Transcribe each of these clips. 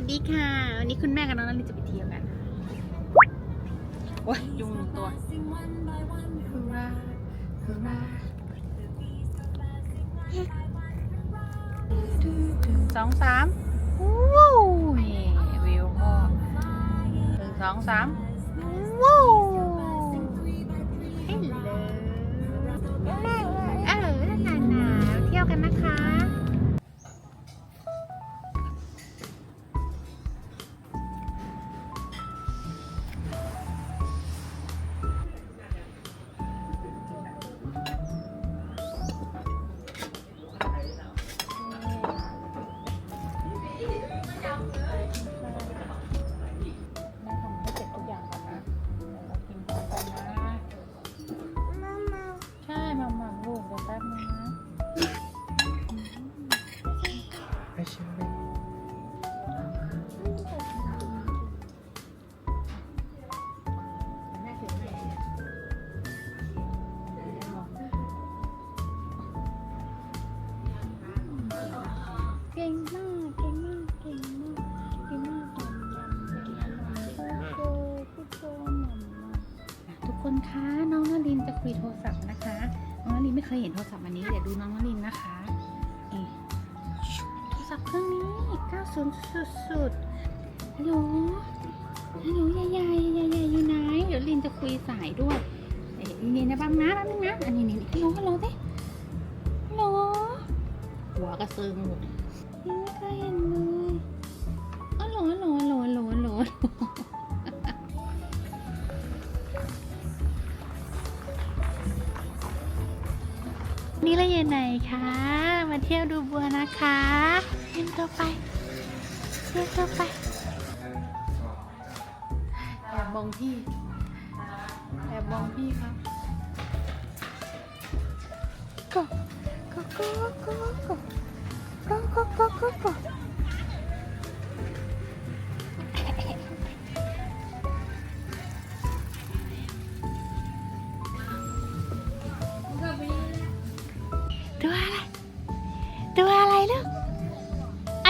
วัสดีค่ะ วันนี้คุณแม่กับน้องนันนี่จะไปเที่ยวกันโอ้ยยุงหนึ่งตัวสองสามวู้วิวพ่อหนึ่งสองสามวู้ เคยเห็นโทรศัพท์อันนี้ เดี๋ยวดูน้องนลินนะคะนี่โทรศัพท์เครื่องนี้ 90 สุดๆฮัลโหลฮัลโหลยายยายยายยายอยู่ไหนเดี๋ยวลินจะคุยสายด้วยเอ้ยนี่นะบ้างนะแป๊บนึงนะอันนี้นี่ฮัลโหลฮัลโหลสิฮัลโหลหัวกระเซิงหมดยังไม่เคยเห็นเลยฮัลโหลฮัลโหลฮัลโหลฮัลโหลฮัลโหลนี่ เราอยู่ไหนคะ มาเที่ยวดูบัวนะคะเดินตัวไปเดินตัวไปแอบมองพี่แอบมองพี่ครับก็ก็ก็ก็ก็ก็ก็ก็ก็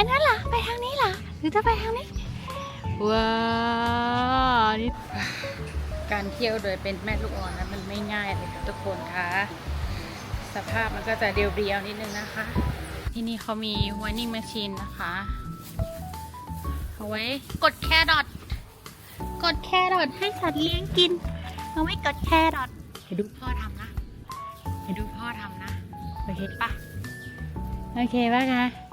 อันนั้นเหรอไปทางนี้เหรอหรือจะไปทางนี้ว้าวนี่การเที่ยวโดยเป็นแม่ลูกอ่อนนั้นมันไม่ง่ายเลยค่ะทุกคนคะสภาพมันก็จะเรียวๆนิดนึงนะคะ ที่นี่เขามีว i นิ่ง m มชชีนนะคะเอาไว้กดแครอทกดแครอทให้สัตว์เลี้ยงกินเอาไว้กดแครอทไปดูพ่อทำนะไปดูพ่อทำนะโอเคปะโอเคปะคะ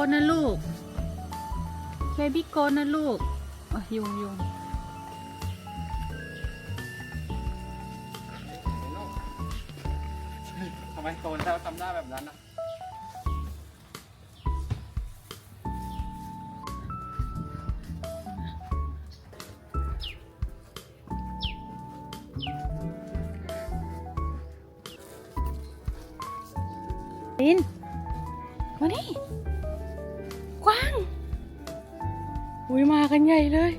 โกนนะลูกเบบี้โกนนะลูกอะยุงยุงทำไมโตแล้วทำหน้าแบบนั้นนะ อุ้ยมากันใหญ่เลย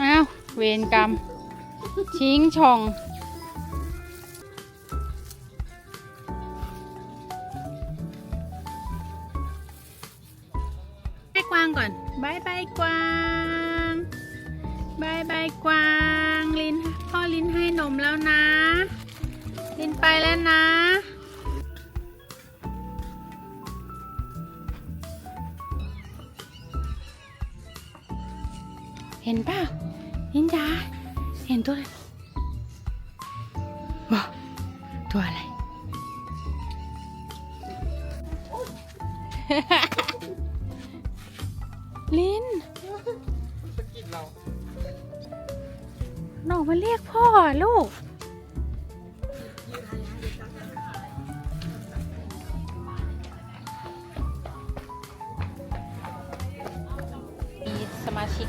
อ้าวเวรกรรม ชิงช่องให้กวางก่อนบายบายกวางบายบายกวาง ลินพ่อลินให้นมแล้วนะ ลินไปแล้วนะ เห็นป่ะลินจ๋าเห็นตัวอะไรว้าตัวอะไร ลินสกิดเราน้องมาเรียกพ่อลูก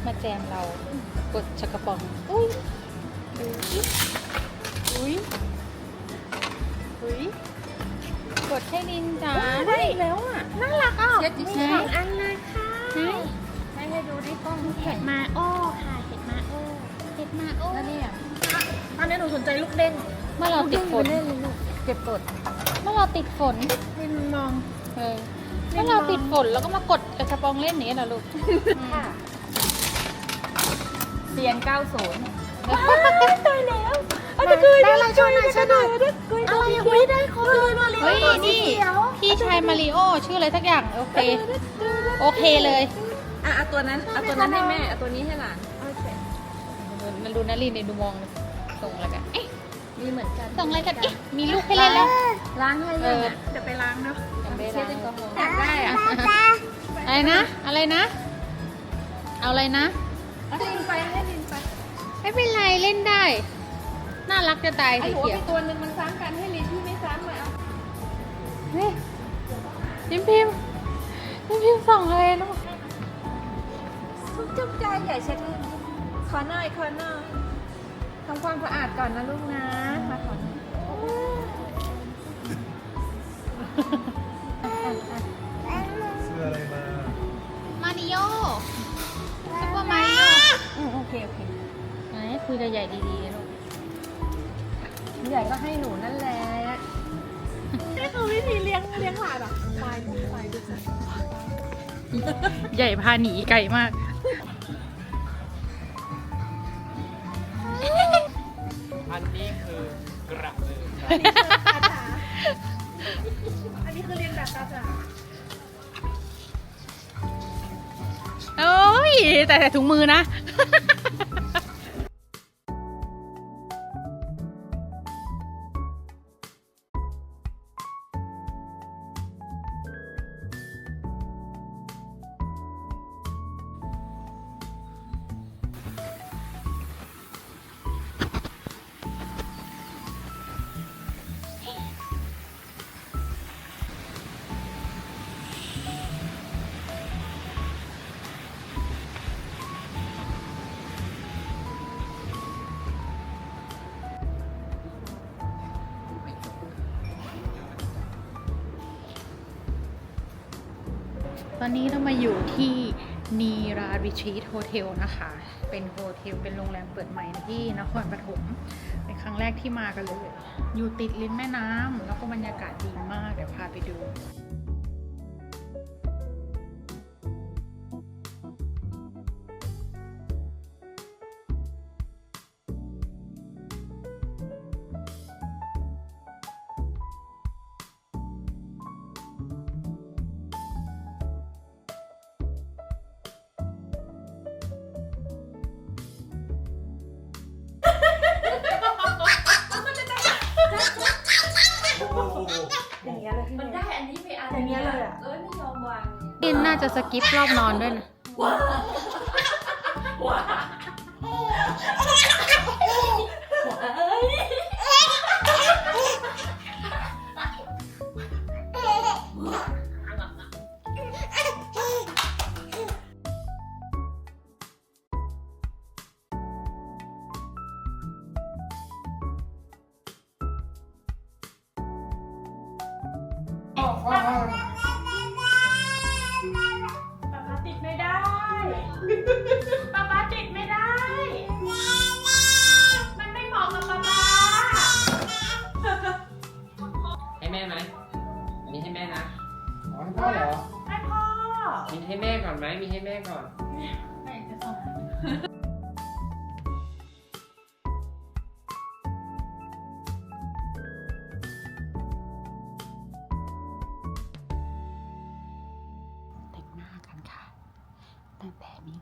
มาชิกมาแจมเรากดชักกระป๋องอุ้ยอุ้ยอุ้ยกดให้ลินจ๋าได้แล้วอะน่ารักอะเซ็ตอีกสองอันเลยค่ะไหนให้ให้ดูดิกล้องเห็ดมาโอ้ค่ะเห็ดมาโอ้เห็ดมาโอ้แล้วเนี่ยอันนี้หนูสนใจลูกเด้งเมื่อเราติดฝนเล่นเลยลูกเก็บกดเมื่อเราติดฝนลินมองเออเมื่อเราติดฝนแล้วก็มากดกระชับปองเล่นนี้เหรอลูกค่ะเซียน 90ตายแล้วได้อะไรช่วยหน่อยช่วยหน่อยอะไรอุ้ยได้ครบเลยมาลิเฮ้ยนี่พี่ชายมาริโอชื่ออะไรสักอย่างโอเคโอเคเลยอะเอาตัวนั้นเอาตัวนั้นให้แม่เอาตัวนี้ให้หลานโอเคมันดูนารินในดูมองส่งอะไรกันเอ๊ะมีเหมือนกันส่งอะไรกันเอ๊ะมีลูกให้เล่นแล้วล้างให้เอยังออะจะไปล้างเนาะยังไม่เช็ได้ดแอลกอฮอล์อยากได้อะอะไรนะ อะไรนะ เอาอะไรนะให้ลินไปให้ลิน ไปไม่เป็นไรเล่นได้ น่ารักจะตายไอ้สีหัวเขียวไปตัวนึงมันซ้ำกันให้ลินที่ไม่ซ้ำมาเอานี่พิมพิมพิมพิมส่งอะไรลูกทุกจุ๊บใจใหญ่เช็ดให้ขอหน่อยขอหน่อยทำความสะอาดก่อนนะลูกนะมาขอหน่อยเสื้ออะไรมา มาริโอซุปเปอร์มาริโอ อืมโอเคโอเคไหน คุยกับใหญ่ดีๆลูกใหญ่ก็ให้หนูนั่นแหละนี่คือวิธีเลี้ยงเลี้ยงหลานอะควายควายดูสิใหญ่พาหนีไกลมากอันนี้คือกระเบืออันนี้คือเรียนแบบตาจ๋าโอ้ยแต่ใส่ถุงมือนะ อนนี้เรามาอยู่ที่นีราริชีทโฮเทลนะคะ เป็นโฮเทลเป็นโรงแรมเปิดใหม่ที่นครปฐม เป็นครั้งแรกที่มากันเลย อยู่ติดริมแม่น้ำแล้วก็บรรยากาศดีมาก เดี๋ยวพาไปดู อย่างเงี้ยเลยมันได้อันนี้ไปอันอย่างเงี้ยเลยอะเอ้ยไม่ยอมวางนี่น่าจะสกิปรอบนอนด้วยนะป๊า ป๊าป๊าติดไม่ได้ มันไม่เหมาะกับป๊าป๊าให้แม่ไหมอันนี้ให้แม่นะอ๋อให้พ่อเหรอให้พ่อ มีให้แม่ก่อนไหมมีให้แม่ก่อน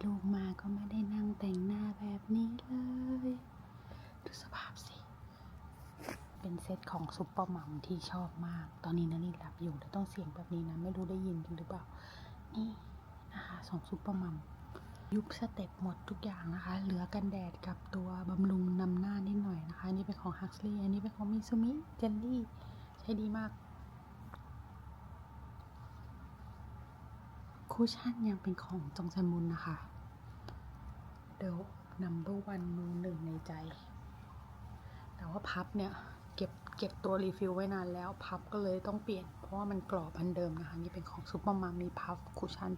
ลูกมาก็ไม่ได้นั่งแต่งหน้าแบบนี้เลย ดูสภาพสิ เป็นเซตของซุปเปอร์มัมที่ชอบมาก ตอนนี้นันนี่หลับอยู่แต่ต้องเสียงแบบนี้นะ ไม่รู้ได้ยินกันหรือเปล่า นี่นะคะสองซุปเปอร์มัมยุบสเต็ปหมดทุกอย่างนะคะ เหลือกันแดดกับตัวบำรุงนำหน้านิดหน่อยนะคะนนี้เป็นของฮักส์ลีย์อันนี้เป็นของมิซูมิ เจลลี่ ใช้ดีมาก คุชชั่นยังเป็นของจงซันมุนนะคะ เดี๋ยวนัมเบอร์วันมือหนึ่งในใจ แต่ว่าพับเนี่ย เก็บเก็บตัวรีฟิลไว้นานแล้ว พับก็เลยต้องเปลี่ยน เพราะว่ามันกรอบอันเดิมนะคะ นี่เป็นของซุปเปอร์มามีพับคุชชั่น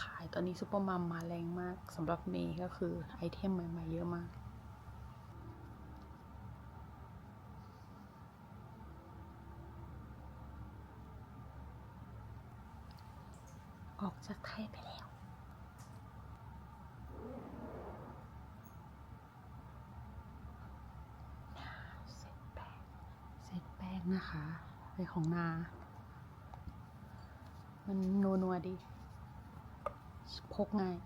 ขายตอนนี้ซูเปอร์มัมมาแรงมากสำหรับเมย์ก็คือไอเทมใหม่ๆเยอะมากออกจากไทยไปแล้ว เสร็จแป้ง เสร็จแป้งนะคะ เป็นของนา มันนัวนัวดี พกง่าย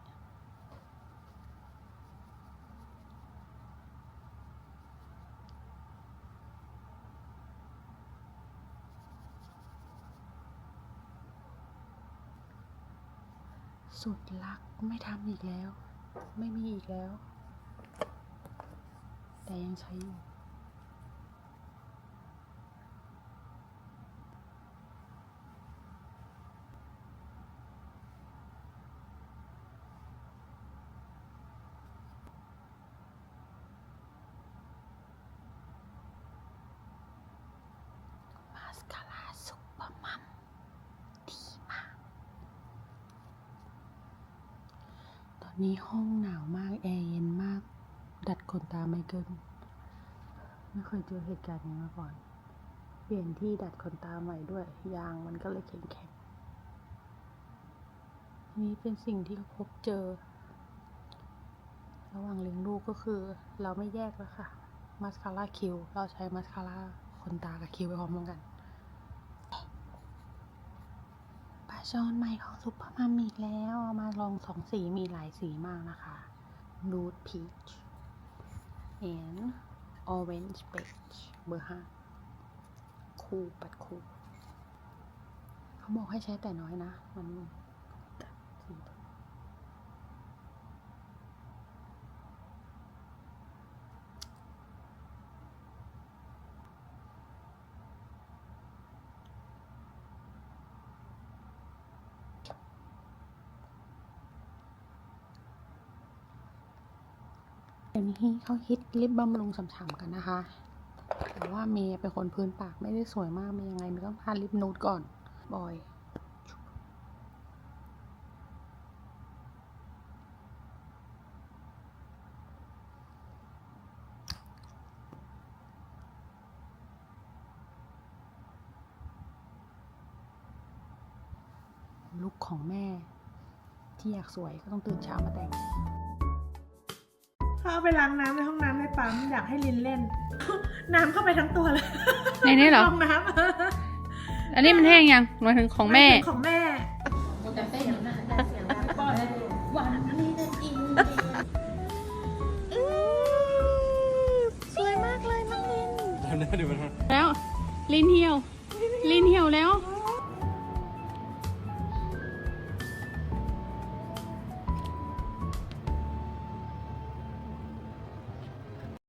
สุดรักไม่ทำอีกแล้ว ไม่มีอีกแล้ว แต่ยังใช้อยู่ มาสคาร่าซุปเปอร์มัมดีมาก ตอ นี้ห้องหนาวมาก แอร์เย็นมาก ดัดขนตาไม่เกิน ไม่เคยเจอเหตุการณ์นี้มาก่อน เปลี่ยนที่ดัดขนตาใหม่ด้วย ยางมันก็เลยแข็งๆ นี่เป็นสิ่งที่พบเจอ ระหว่างเลี้ยงลูกก็คือ เราไม่แยกแล้วค่ะ มาสคาร่าคิว เราใช้มาสคาร่าขนตากับคิวไปพร้อมกันปลา ช้อนใหม่ของซุปเปอร์มัมอีกแล้วมาลองสองสีมีหลายสีมากนะคะ Nude Peach and Orange Beige เบอร์ห้าคู่ปัดคู่ เขาบอกให้ใช้แต่น้อยนะ มันสี เดี๋ยวนี้เขาฮิตลิปบำรุงฉ่ำๆกันนะคะ แต่ว่าเมย์เป็นคนพื้นปากไม่ได้สวยมากเมย์ยังไงเมย์ต้องทาลิปนูดก่อนบ่อยลุคของแม่ ที่อยากสวยก็ต้องตื่นเช้ามาแต่ง เขาเอาไปล้างน้ำในห้องน้ำในปั๊มอยากให้ลินเล่น น้ำเข้าไปทั้งตัวเลยในนี้เหรอ ห้องน้ำอันนี้มันแห้งยังหมายถึงของแม่หายถึของแม่แล้วลินเหี่ยวลินเหี่ยวแล้วโอ้